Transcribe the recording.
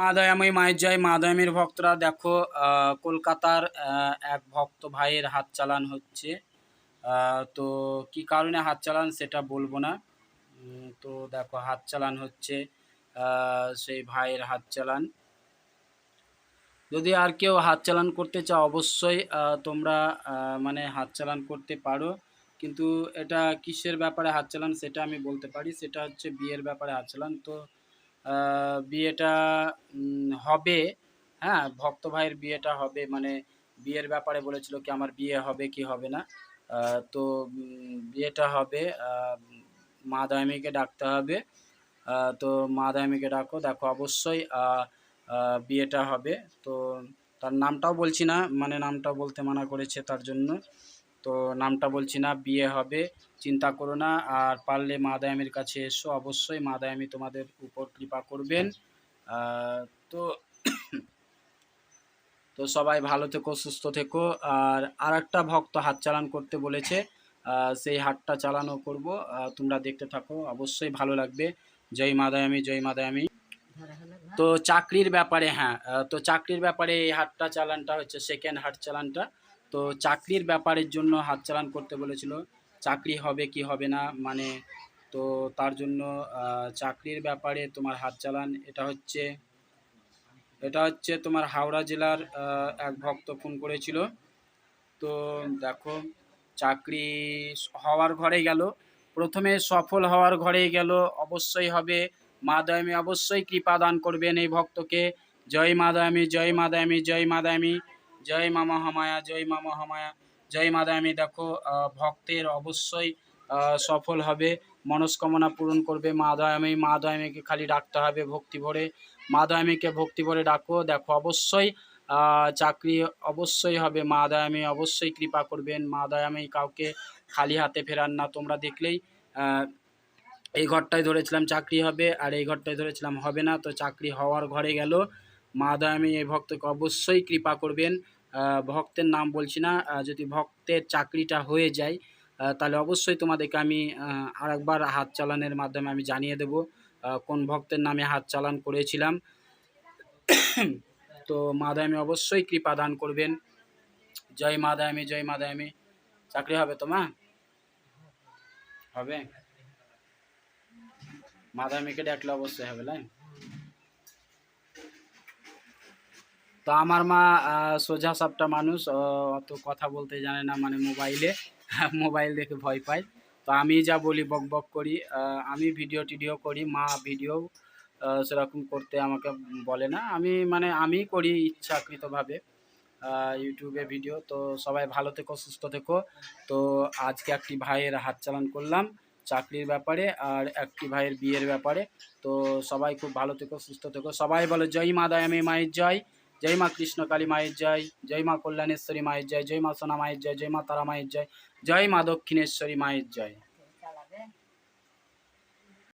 মাদায়ামী মায়ের জয়। মাদায়ামের ভক্তরা দেখো কলকাতার এক ভক্ত ভাইয়ের হাত চালান হচ্ছে। তো কি কারণে হাত চালান সেটা বলব না। তো দেখো, হাত চালান হচ্ছে সেই ভাইয়ের হাত চালান। যদি আর কেউ হাত চালান করতে চাও, অবশ্যই তোমরা মানে হাত চালান করতে পারো। কিন্তু এটা কিসের ব্যাপারে হাত চালান সেটা আমি বলতে পারি। সেটা হচ্ছে বিয়ের ব্যাপারে হাত চালান। তো বিয়েটা হবে হ্যাঁ ভক্ত ভাইয়ের বিয়েটা হবে মানে বিয়ের ব্যাপারে বলেছিল কি আমার বিয়ে হবে কি হবে না। তো বিয়েটা হবে মা দায়মিকে ডাকতে হবে। তো মা দায়মিকে ডাকো, দেখো অবশ্যই বিয়েটা হবে। তো তার নামটাও বলছি না মানে নামটাও বলতে মানা করেছে তার জন্য। তো নামটা বলছি না, বিয়ে হবে, চিন্তা করো না, আর পারলে মা দায়ামির কাছে এসো, অবশ্যই মা দায়ামি তোমাদের উপর কৃপা করবেন। তো তো সবাই ভালো থেকো, সুস্থ থেকো, আর আর একটা ভক্ত হাত চালান করতে বলেছে সেই হাতটা চালানো করব তোমরা দেখতে থাকো, অবশ্যই ভালো লাগবে। জয় মা দায়ামি, জয় মা দায়ামি। তো চাকরির ব্যাপারে হ্যাঁ তো চাকরির ব্যাপারে এই হাতটা চালানটা হচ্ছে সেকেন্ড হাত চালানটা। তো চাকরির ব্যাপারের জন্য হাত চালান করতে বলেছিল। চাকরি হবে কি হবে না মানে তো তার জন্য চাকরির ব্যাপারে তোমার হাত চালান এটা হচ্ছে এটা হচ্ছে তোমার হাওড়া জেলার এক ভক্ত ফোন করেছিল। তো দেখো, চাকরি হওয়ার ঘরে গেল, প্রথমে সফল হওয়ার ঘরে গেল, অবশ্যই হবে। মা দয়ামী অবশ্যই কৃপা দান করবেন এই ভক্তকে। জয় মা দয়ামী, জয় মা দয়ামী, জয় মা দয়ামী। জয় মা মহামায়া জয় মা মহামায়া জয় মা দয়ামী দেখো ভক্তের অবশ্যই সফল হবে, মনস্কামনা পূরণ করবে, মা দয়ামী মা দয়ামীকে খালি ডাকতে হবে ভক্তি ভরে, মা দয়ামীকে ভক্তি ভরে ডাকো, দেখো, অবশ্যই চাকরি অবশ্যই হবে, মা দয়ামী অবশ্যই কৃপা করবেন, মা দয়ামী কাউকে খালি হাতে ফেরান না, তোমরা দেখলেই এই ঘরটায় ধরেছিলাম চাকরি হবে, আর এই ঘরটায় ধরেছিলাম হবে না, তো চাকরি হওয়ার ঘরে গেল মা দয়ামী এই ভক্তকে অবশ্যই কৃপা করবেন। ভক্তের নাম বলছি না যদি ভক্তের চাকরিটা হয়ে যায় তাহলে অবশ্যই তোমাদেরকে আমি আরেকবার হাত চালানের মাধ্যমে আমি জানিয়ে দেব কোন ভক্তের নামে হাত চালান করেছিলাম। তো মা দায়ামী অবশ্যই কৃপা দান করবেন। জয় মা দায়ামী জয় মা দায়ামী চাকরি হবে তো মা? হবে? মা ডাকলে অবশ্যই হবে, লাই? তো আমার মা সোজা সাপটা মানুষ অত কথা বলতে জানে না মানে মোবাইলে, মোবাইল দেখে ভয় পায়। তো আমি যা বলি, বক বক করি আমি ভিডিও টিডিও করি, মা ভিডিও সেরকম করতে আমাকে বলে না। আমি মানে আমি করি ইচ্ছাকৃতভাবে ইউটিউবে ভিডিও। তো সবাই ভালো থেকো, সুস্থ থেকো। তো আজকে একটি ভাইয়ের হাত চালান করলাম চাকরির ব্যাপারে আর একটি ভাইয়ের বিয়ের ব্যাপারে। তো সবাই খুব ভালো থেকো, সুস্থ থেকো। সবাই বলো, জয় মা দয়ামী মায়ের জয়। জয় মা কৃষ্ণ, কালী মায়ের জয় জয় মা কল্যাণেশ্বরী মায়ের জয় জয় মা সোনা মায়ের জয় জয় মা তারা মায়ের জয় জয় মা দক্ষিণেশ্বরী মায়ের জয়।